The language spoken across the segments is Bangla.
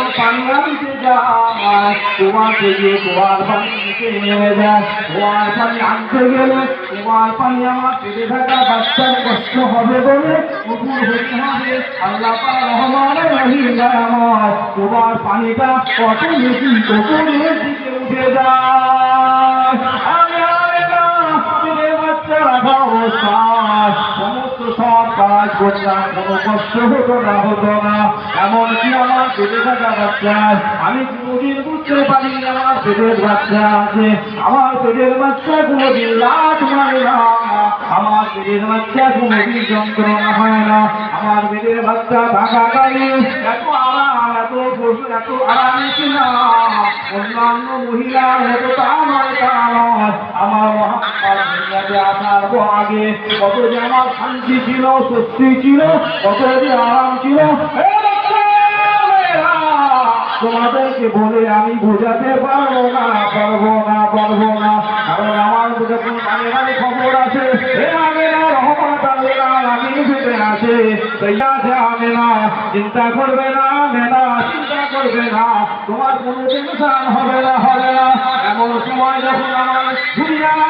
আনতে যায় তোমার পানি নেমে যায়। তোমার তোমার আমার থাকা তোমার পানিটা কত বেশি যায়? কাজ করতাম কোনো কষ্ট হতো না হতো না। এমনকি আমার পেটে থাকা বাচ্চা, আমি কোনোদিন বুঝতে পারি আমার পেটের বাচ্চা আছে। আমার পেটের বাচ্চা কোনোদিন লাট মারে না। আমার পেটের বাচ্চা কোনোদিন যন্ত্রণা হয় না। আমার পেটের বাচ্চা থাকাকালীন এত আরাম, এত বসে, এত আরামে কিনা? অন্যান্য মহিলার এত তা নয় তা নয়। আমার মহাত্মা আগে কত যে আমার ছিল ছিল কত যে তোমাদেরকে বলে আমি বোঝাতে পারব না পারব না পারব না। কারণ আমার যখন আগের খবর আছে। আছে চিন্তা করবে না, আমি না, চিন্তা করবে না তোমার কোনো টেনশন হবে না হবে না। এমন সময় যখন আমার আমার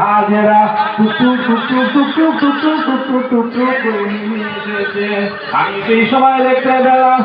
হাজেরা টুকটুক টুকটুক করে নিয়ে এসেছে। আমি সেই সময় দেখতে পেলাম